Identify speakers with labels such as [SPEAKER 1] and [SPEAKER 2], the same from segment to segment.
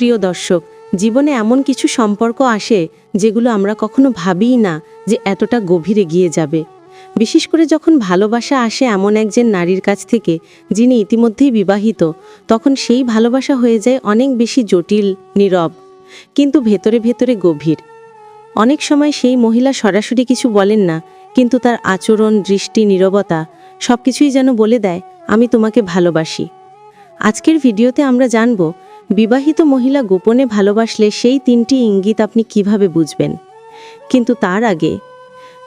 [SPEAKER 1] প্রিয় দর্শক, জীবনে এমন কিছু সম্পর্ক আসে যেগুলো আমরা কখনো ভাবিই না যে এতটা গভীরে গিয়ে যাবে। বিশেষ করে যখন ভালোবাসা আসে এমন একজন নারীর কাছ থেকে, যিনি ইতিমধ্যেই বিবাহিত, তখন সেই ভালোবাসা হয়ে যায় অনেক বেশি জটিল, নীরব, কিন্তু ভেতরে ভেতরে গভীর। অনেক সময় সেই মহিলা সরাসরি কিছু বলেন না, কিন্তু তার আচরণ, দৃষ্টি, নীরবতা সব কিছুই যেন বলে দেয়, আমি তোমাকে ভালোবাসি। আজকের ভিডিওতে আমরা জানব বিবাহিত মহিলা গোপনে ভালোবাসলে সেই তিনটি ইঙ্গিত আপনি কীভাবে বুঝবেন? কিন্তু তার আগে,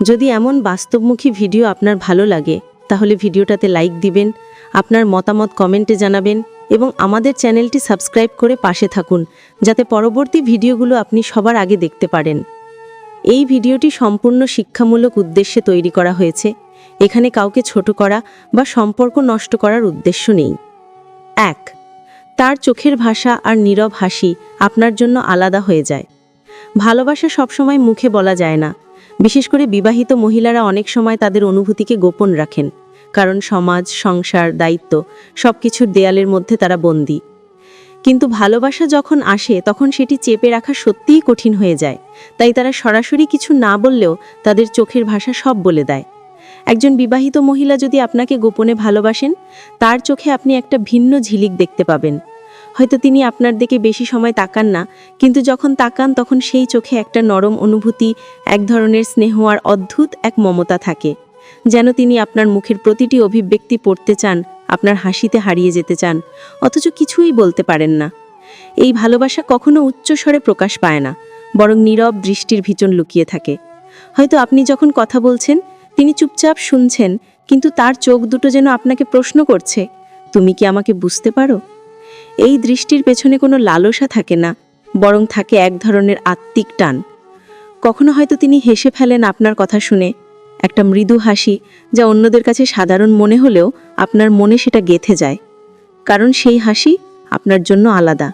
[SPEAKER 1] যদি এমন বাস্তবমুখী ভিডিও আপনার ভালো লাগে, তাহলে ভিডিওটাতে লাইক দিবেন, আপনার মতামত কমেন্টে জানাবেন এবং আমাদের চ্যানেলটি সাবস্ক্রাইব করে পাশে থাকুন, যাতে পরবর্তী ভিডিওগুলো আপনি সবার আগে দেখতে পারেন। এই ভিডিওটি সম্পূর্ণ শিক্ষামূলক উদ্দেশ্যে তৈরি করা হয়েছে। এখানে কাউকে ছোট করা বা সম্পর্ক নষ্ট করার উদ্দেশ্য নেই। এক তার চোখের ভাষা আর নীরব হাসি আপনার জন্য আলাদা হয়ে যায়। ভালোবাসা সবসময় মুখে বলা যায় না। বিশেষ করে বিবাহিত মহিলারা অনেক সময় তাদের অনুভূতিকে গোপন রাখেন, কারণ সমাজ, সংসার, দায়িত্ব সব কিছুর দেয়ালের মধ্যে তারা বন্দী। কিন্তু ভালোবাসা যখন আসে, তখন সেটি চেপে রাখা সত্যিই কঠিন হয়ে যায়। তাই তারা সরাসরি কিছু না বললেও তাদের চোখের ভাষা সব বলে দেয়। একজন বিবাহিত মহিলা যদি আপনাকে গোপনে ভালোবাসেন, তার চোখে আপনি একটা ভিন্ন ঝিলিক দেখতে পাবেন। হয়তো তিনি আপনার দিকে বেশি সময় তাকান না, কিন্তু যখন তাকান তখন সেই চোখে একটা নরম অনুভূতি, এক ধরনের স্নেহ আর অদ্ভুত এক মমতা থাকে। যেন তিনি আপনার মুখের প্রতিটি অভিব্যক্তি পড়তে চান, আপনার হাসিতে হারিয়ে যেতে চান, অথচ কিছুই বলতে পারেন না। এই ভালোবাসা কখনো উচ্চস্বরে প্রকাশ পায় না, বরং নীরব দৃষ্টির ভিতর লুকিয়ে থাকে। হয়তো আপনি যখন কথা বলছেন তিনি চুপচাপ শুনছেন, কিন্তু তার চোখ দুটো যেন আপনাকে প্রশ্ন করছে, তুমি কি আমাকে বুঝতে পারো? এই দৃষ্টির পেছনে কোনো লালসা থাকে না, বরং থাকে এক ধরনের আত্মিক টান। কখনো হয়তো তিনি হেসে ফেলেন আপনার কথা শুনে, একটা মৃদু হাসি যা অন্যদের কাছে সাধারণ মনে হলেও আপনার মনে সেটা গেথে যায়। কারণ সেই হাসি আপনার জন্য আলাদা।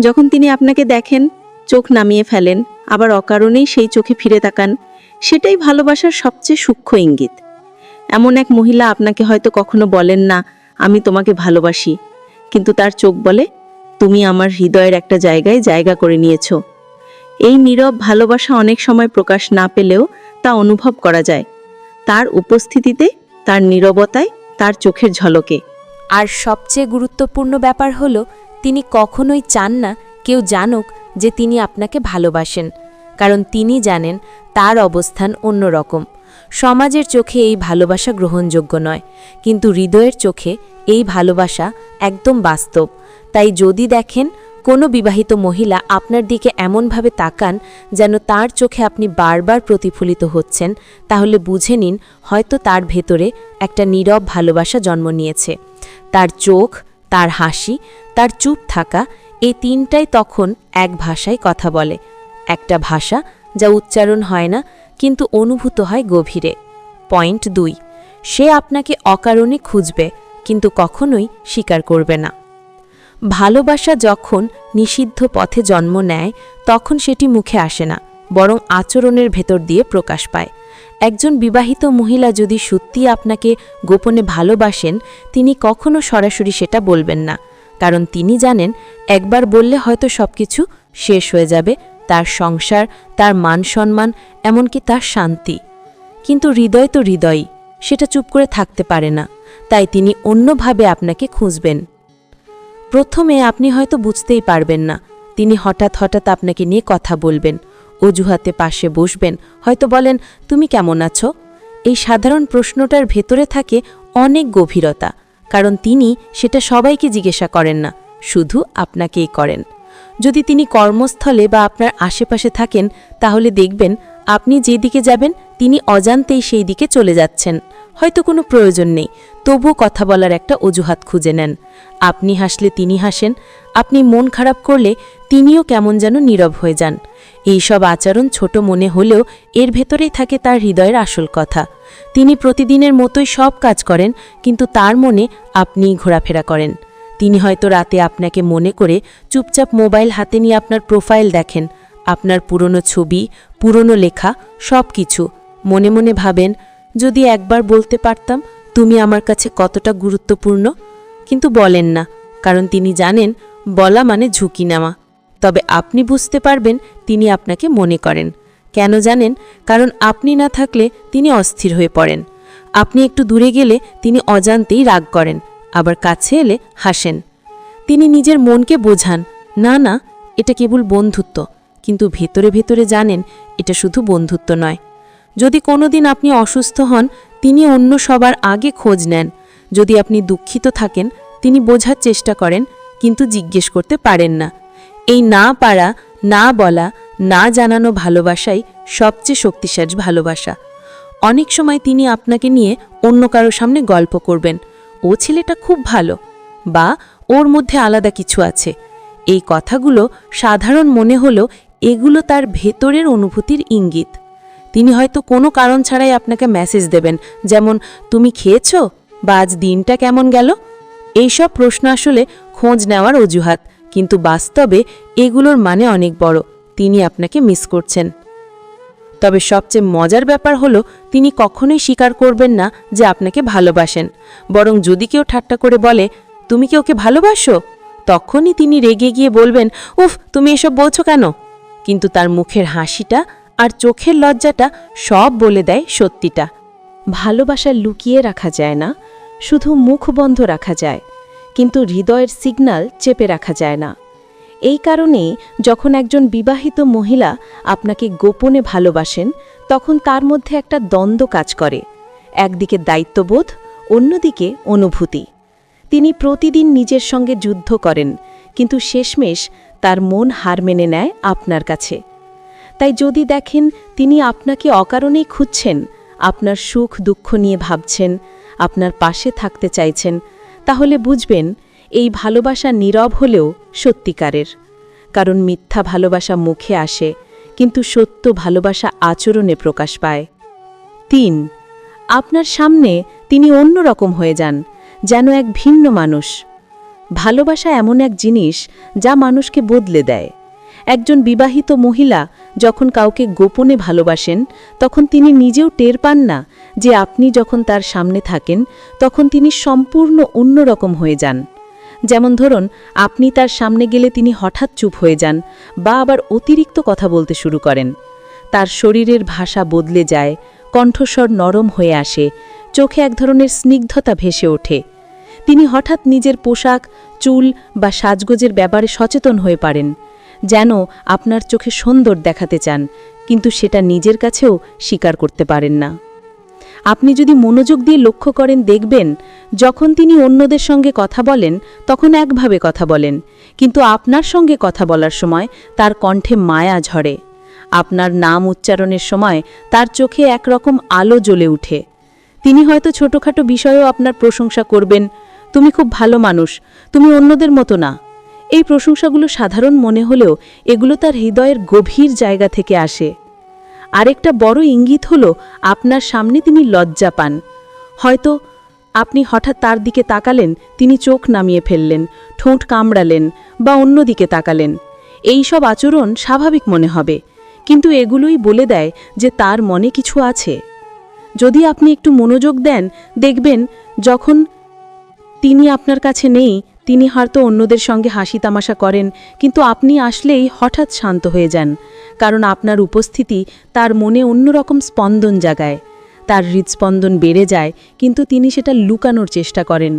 [SPEAKER 1] যখন তিনি আপনাকে দেখেন, চোখ নামিয়ে ফেলেন, আবার অকারণেই সেই চোখে ফিরে তাকান সেটাই ভালোবাসার সবচেয়ে সূক্ষ্ম ইঙ্গিত। এমন এক মহিলা আপনাকে হয়তো কখনো বলেন না, আমি তোমাকে ভালোবাসি। কিন্তু তার চোখ বলে, তুমি আমার হৃদয়ের একটা জায়গায় জায়গা করে নিয়েছো। এই নীরব ভালোবাসা অনেক সময় প্রকাশ না পেলেও তা অনুভব করা যায়। তার উপস্থিতিতে, তার নীরবতায়, তার চোখের ঝলকে।
[SPEAKER 2] আর সবচেয়ে গুরুত্বপূর্ণ ব্যাপার হলো, তিনি কখনোই চান না, কেউ জানুক যে তিনি আপনাকে ভালোবাসেন। কারণ তিনি জানেন তার অবস্থান অন্যরকম। সমাজের চোখে এই ভালোবাসা গ্রহণযোগ্য নয়, কিন্তু হৃদয়ের চোখে এই ভালোবাসা একদম বাস্তব। তাই যদি দেখেন কোনো বিবাহিত মহিলা আপনার দিকে এমনভাবে তাকান যেন তার চোখে আপনি বারবার প্রতিফলিত হচ্ছেন, তাহলে বুঝে নিন হয়তো তার ভেতরে একটা নীরব ভালোবাসা জন্ম নিয়েছে। তার চোখ, তার হাসি, তার চুপ থাকা, এই তিনটাই তখন এক ভাষায় কথা বলে। একটা ভাষা যা উচ্চারণ হয় না, কিন্তু অনুভূত হয় গভীরে। পয়েন্ট দুই, সে আপনাকে অকারণে খুঁজবে, কিন্তু কখনোই স্বীকার করবে না। ভালোবাসা যখন নিষিদ্ধ পথে জন্ম নেয়, তখন সেটি মুখে আসে না, বরং আচরণের ভেতর দিয়ে প্রকাশ পায়। একজন বিবাহিত মহিলা যদি সত্যি আপনাকে গোপনে ভালোবাসেন, তিনি কখনো সরাসরি সেটা বলবেন না, কারণ তিনি জানেন, একবার বললে হয়তো সবকিছু শেষ হয়ে যাবে তার সংসার, তার মান সম্মান এমনকি তার শান্তি। কিন্তু হৃদয় তো হৃদয়ই, সেটা চুপ করে থাকতে পারে না, তাই তিনি অন্যভাবে আপনাকে খুঁজবেন। প্রথমে আপনি হয়তো বুঝতেই পারবেন না, তিনি হঠাৎ হঠাৎ আপনাকে নিয়ে কথা বলবেন, অজুহাতে পাশে বসবেন, হয়তো বলেন, তুমি কেমন আছো? এই সাধারণ প্রশ্নটার ভেতরে থাকে অনেক গভীরতা, কারণ তিনি সেটা সবাইকে জিজ্ঞাসা করেন না, শুধু আপনাকেই করেন। যদি তিনি কর্মস্থলে বা আপনার আশেপাশে থাকেন, তাহলে দেখবেন আপনি যেদিকে যাবেন, তিনি অজান্তেই সেই দিকে চলে যাচ্ছেন। হয়তো কোনো প্রয়োজন নেই, তবুও কথা বলার একটা অজুহাত খুঁজে নেন। আপনি হাসলে তিনি হাসেন, আপনি মন খারাপ করলে তিনিও কেমন যেন নীরব হয়ে যান। এই সব আচরণ ছোট মনে হলেও এর ভেতরেই থাকে তার হৃদয়ের আসল কথা। তিনি প্রতিদিনের মতোই সব কাজ করেন, কিন্তু তার মনে আপনিই ঘোরাফেরা করেন। তিনি হয়তো রাতে আপনাকে মনে করে চুপচাপ মোবাইল হাতে নিয়ে আপনার প্রোফাইল দেখেন। আপনার পুরনো ছবি, পুরনো লেখা সব কিছু মনে মনে ভাবেন, যদি একবার বলতে পারতাম তুমি আমার কাছে কতটা গুরুত্বপূর্ণ? কিন্তু বলেন না, কারণ তিনি জানেন বলা মানে ঝুঁকি নেওয়া। তবে আপনি বুঝতে পারবেন তিনি আপনাকে মনে করেন। কেন জানেন? কারণ আপনি না থাকলে তিনি অস্থির হয়ে পড়েন। আপনি একটু দূরে গেলে তিনি অজান্তেই রাগ করেন। আবার কাছে এলে হাসেন। তিনি নিজের মনকে বোঝান, না না, এটা কেবল বন্ধুত্ব। কিন্তু ভেতরে ভেতরে জানেন, এটা শুধু বন্ধুত্ব নয়। যদি কোনোদিন আপনি অসুস্থ হন, তিনি অন্য সবার আগে খোঁজ নেন। যদি আপনি দুঃখিত থাকেন, তিনি বোঝার চেষ্টা করেন, কিন্তু জিজ্ঞেস করতে পারেন না। এই না পারা, না বলা, না জানানো ভালোবাসাই সবচেয়ে শক্তিশালী ভালোবাসা। অনেক সময় তিনি আপনাকে নিয়ে অন্য কারও সামনে গল্প করবেন। ও ছেলেটা খুব ভালো, বা ওর মধ্যে আলাদা কিছু আছে। এই কথাগুলো সাধারণ মনে হলো এগুলো তার ভেতরের অনুভূতির ইঙ্গিত। তিনি হয়তো কোনো কারণ ছাড়াই আপনাকে মেসেজ দেবেন, যেমন, তুমি খেয়েছ? বা আজ দিনটা কেমন গেল? এইসব প্রশ্ন আসলে খোঁজ নেওয়ার অজুহাত, কিন্তু বাস্তবে এগুলোর মানে অনেক বড়। তিনি আপনাকে মিস করছেন। তবে সবচেয়ে মজার ব্যাপার হলো, তিনি কখনোই স্বীকার করবেন না যে আপনাকে ভালোবাসেন। বরং যদি কেউ ঠাট্টা করে বলে, তুমি কি ওকে ভালোবাসো? তখনই তিনি রেগে গিয়ে বলবেন, উফ, তুমি এসব বলছো কেন? কিন্তু তার মুখের হাসিটা আর চোখের লজ্জাটা সব বলে দেয় সত্যিটা।
[SPEAKER 1] ভালোবাসা লুকিয়ে রাখা যায় না, শুধু মুখ বন্ধ রাখা যায়, কিন্তু হৃদয়ের সিগন্যাল চেপে রাখা যায় না। এই কারণেই যখন একজন বিবাহিত মহিলা আপনাকে গোপনে ভালোবাসেন, তখন তার মধ্যে একটা দ্বন্দ্ব কাজ করে। একদিকে দায়িত্ববোধ, অন্যদিকে অনুভূতি। তিনি প্রতিদিন নিজের সঙ্গে যুদ্ধ করেন, কিন্তু শেষমেশ তার মন হার মেনে নেয় আপনার কাছে। তাই যদি দেখেন তিনি আপনাকে অকারণেই খুঁজছেন, আপনার সুখ দুঃখ নিয়ে ভাবছেন, আপনার পাশে থাকতে চাইছেন, তাহলে বুঝবেন এই ভালোবাসা নীরব হলেও সত্যিকারের। কারণ মিথ্যা ভালোবাসা মুখে আসে, কিন্তু সত্য ভালোবাসা আচরণে প্রকাশ পায়। তিন, আপনার সামনে তিনি অন্যরকম হয়ে যান, যেন এক ভিন্ন মানুষ। ভালোবাসা এমন এক জিনিস যা মানুষকে বদলে দেয়। একজন বিবাহিত মহিলা যখন কাউকে গোপনে ভালোবাসেন, তখন তিনি নিজেও টের পান না যে আপনি যখন তার সামনে থাকেন, তখন তিনি সম্পূর্ণ অন্যরকম হয়ে যান। যেমন ধরুন, আপনি তার সামনে গেলে তিনি হঠাৎ চুপ হয়ে যান বা আবার অতিরিক্ত কথা বলতে শুরু করেন। তার শরীরের ভাষা বদলে যায়, কণ্ঠস্বর নরম হয়ে আসে, চোখে এক ধরনের স্নিগ্ধতা ভেসে ওঠে। তিনি হঠাৎ নিজের পোশাক, চুল বা সাজগোজের ব্যাপারে সচেতন হয়ে পারেন, যেন আপনার চোখে সুন্দর দেখাতে চান, কিন্তু সেটা নিজের কাছেও স্বীকার করতে পারেন না। আপনি যদি মনোযোগ দিয়ে লক্ষ্য করেন, দেখবেন, যখন তিনি অন্যদের সঙ্গে কথা বলেন, তখন একভাবে কথা বলেন। কিন্তু আপনার সঙ্গে কথা বলার সময় তার কণ্ঠে মায়া ঝরে। আপনার নাম উচ্চারণের সময় তার চোখে একরকম আলো জ্বলে উঠে। তিনি হয়তো ছোটখাটো বিষয়েও আপনার প্রশংসা করবেন, তুমি খুব ভালো মানুষ, তুমি অন্যদের মতো না। এই প্রশংসাগুলো সাধারণ মনে হলেও এগুলো তার হৃদয়ের গভীর জায়গা থেকে আসে। আরেকটা বড় ইঙ্গিত হল, আপনার সামনে তিনি লজ্জা পান। হয়তো আপনি হঠাৎ তার দিকে তাকালেন, তিনি চোখ নামিয়ে ফেললেন, ঠোঁট কামড়ালেন বা অন্যদিকে তাকালেন। এই সব আচরণ স্বাভাবিক মনে হবে, কিন্তু এগুলোই বলে দেয় যে তার মনে কিছু আছে। যদি আপনি একটু মনোযোগ দেন, দেখবেন যখন তিনি আপনার কাছে নেই তিনি হয়তো অন্যদের সঙ্গে হাসি তামাশা করেন, কিন্তু আপনি আসলেই হঠাৎ শান্ত হয়ে যান, কারণ আপনার উপস্থিতি তার মনে অন্যরকম স্পন্দন জাগায়। তার হৃদস্পন্দন বেড়ে যায়, কিন্তু তিনি সেটা লুকানোর চেষ্টা করেন।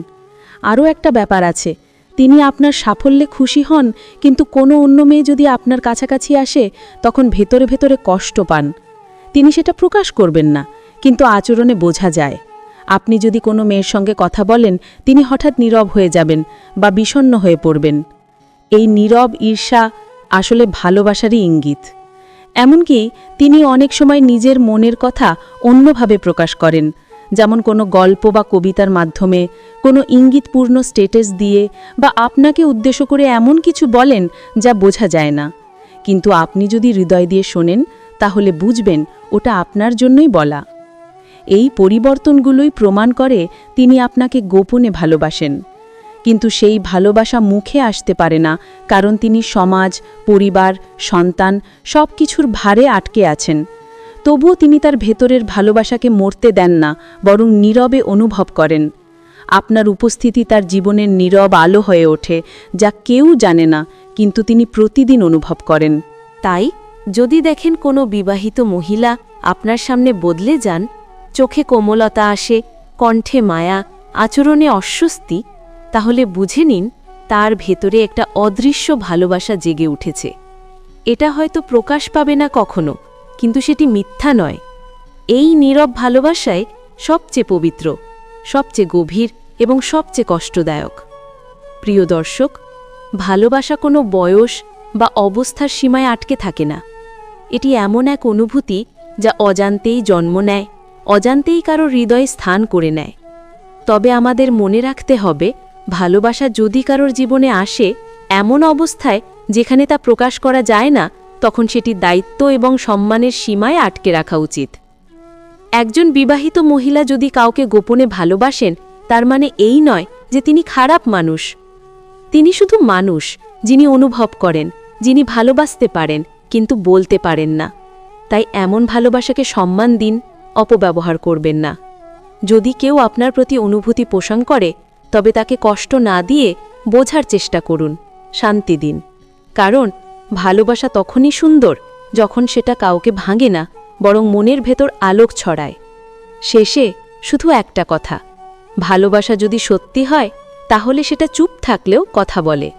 [SPEAKER 1] আরও একটা ব্যাপার আছে, তিনি আপনার সাফল্যে খুশি হন, কিন্তু কোনো অন্য মেয়ে যদি আপনার কাছাকাছি আসে, তখন ভেতরে ভেতরে কষ্ট পান। তিনি সেটা প্রকাশ করবেন না, কিন্তু আচরণে বোঝা যায়। আপনি যদি কোনো মেয়ের সঙ্গে কথা বলেন, তিনি হঠাৎ নীরব হয়ে যাবেন বা বিষণ্ণ হয়ে পড়বেন। এই নীরব ঈর্ষা আসলে ভালোবাসারই ইঙ্গিত। এমনকি তিনি অনেক সময় নিজের মনের কথা অন্যভাবে প্রকাশ করেন, যেমন কোনো গল্প বা কবিতার মাধ্যমে, কোনো ইঙ্গিতপূর্ণ স্টেটাস দিয়ে বা আপনাকে উদ্দেশ্য করে এমন কিছু বলেন যা বোঝা যায় না। কিন্তু আপনি যদি হৃদয় দিয়ে শোনেন, তাহলে বুঝবেন ওটা আপনার জন্যই বলা। এই পরিবর্তনগুলোই প্রমাণ করে তিনি আপনাকে গোপনে ভালোবাসেন। কিন্তু সেই ভালোবাসা মুখে আসতে পারে না, কারণ তিনি সমাজ, পরিবার, সন্তান সব কিছুর ভারে আটকে আছেন। তবুও তিনি তার ভেতরের ভালোবাসাকে মরতে দেন না, বরং নীরবে অনুভব করেন। আপনার উপস্থিতি তার জীবনের নীরব আলো হয়ে ওঠে, যা কেউ জানে না,
[SPEAKER 3] কিন্তু তিনি প্রতিদিন অনুভব করেন।
[SPEAKER 1] তাই যদি দেখেন কোনো বিবাহিত মহিলা আপনার সামনে বদলে যান চোখে কোমলতা আসে, কণ্ঠে মায়া, আচরণে অস্বস্তি, তাহলে বুঝে নিন তার ভেতরে একটা অদৃশ্য ভালোবাসা জেগে উঠেছে। এটা হয়তো প্রকাশ পাবে না কখনো, কিন্তু সেটি মিথ্যা নয়। এই নীরব ভালোবাসায় সবচেয়ে পবিত্র, সবচেয়ে গভীর এবং সবচেয়ে কষ্টদায়ক। প্রিয় দর্শক, ভালোবাসা কোনো বয়স বা অবস্থার সীমায় আটকে থাকে না। এটি এমন এক অনুভূতি যা অজান্তেই জন্ম নেয় অজান্তেই কারও হৃদয়ে স্থান করে নেয়। তবে আমাদের মনে রাখতে হবে, ভালোবাসা যদি কারোর জীবনে আসে, এমন অবস্থায় যেখানে তা প্রকাশ করা যায় না, তখন সেটি দায়িত্ব এবং সম্মানের সীমায় আটকে রাখা উচিত। একজন বিবাহিত মহিলা যদি কাউকে গোপনে ভালোবাসেন, তার মানে এই নয় যে তিনি খারাপ মানুষ। তিনি শুধু মানুষ, যিনি অনুভব করেন, যিনি ভালোবাসতে পারেন, কিন্তু বলতে পারেন না। তাই এমন ভালোবাসাকে সম্মান দিন। অপব্যবহার করবেন না। যদি কেউ আপনার প্রতি অনুভূতি পোষণ করে, তবে তাকে কষ্ট না দিয়ে বোঝার চেষ্টা করুন। শান্তি দিন। কারণ, ভালোবাসা তখনই সুন্দর যখন সেটা কাউকে ভাঙে না, বরং মনের ভেতর আলোক ছড়ায়। শেষে শুধু একটা কথা, ভালোবাসা যদি সত্যি হয়, তাহলে সেটা চুপ থাকলেও কথা বলে।